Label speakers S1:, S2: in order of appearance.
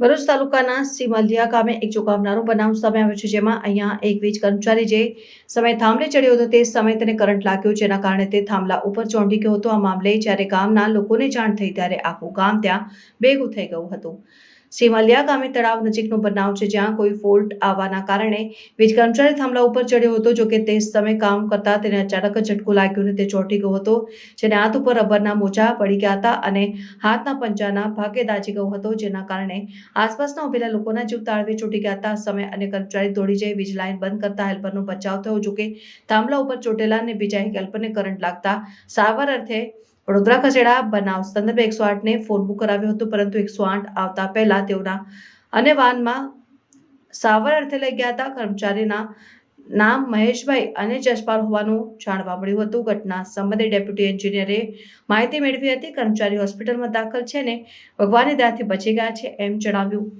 S1: ભરૂચ તાલુકાના સીમલિયા ગામે એક ચોંકાવનારો બનાવ સામે આવ્યો છે, જેમાં અહીંયા એક વીજ કર્મચારી જે સમયે થાંભલે ચડ્યો હતો, તે સમયે તેને કરંટ લાગ્યો, જેના કારણે તે થાંભલા ઉપર ચોંટી ગયો હતો. આ મામલે જ્યારે ગામના લોકોને જાણ થઈ, ત્યારે આખું ગામ ત્યાં ભેગું થઈ ગયું હતું. સિમલિયા ગામે તળાવ નજીકનો બનાવ છે, જ્યાં કોઈ ફોલ્ટ આવવાના કારણે વીજ કર્મચારી થાંભલા ઉપર ચડ્યો હતો, જોકે તે સમયે કામ કરતા તેને અચાનક ઝટકો લાગ્યો અને તે ચોંટી ગયો હતો, જેને હાથ ઉપર રબરના મોજા પડી ગયા હતા અને હાથના પંજાના ભાગે દાજી ગયો હતો, જેના કારણે આસપાસના ઉભેલા લોકોના જીવ તાળવે ચોંટી ગયા હતા. સમય અને કર્મચારી દોડી જઈ વીજ લાઇન બંધ કરતા હેલ્પરનો બચાવ થયો, જોકે થાંભલા ઉપર ચોટેલા અને બીજા એક હેલ્પરને કરંટ લાગતા સારવાર અર્થે વડોદરા ખસેડા બનાવ સંદર્ભે એકસો આઠને ફોન બુક કરાવ્યો હતો, પરંતુ એકસો આઠ આવતા પહેલા તેઓના અને વાનમાં સાવર અર્થે લઈ ગયા હતા. કર્મચારીના નામ મહેશભાઈ અને જસપાલ હોવાનું જાણવા મળ્યું હતું. ઘટના સંબંધે ડેપ્યુટી એન્જિનિયરે માહિતી મેળવી હતી. કર્મચારી હોસ્પિટલમાં દાખલ છે ને ભગવાનની દયાથી બચી ગયા છે એમ જણાવ્યું.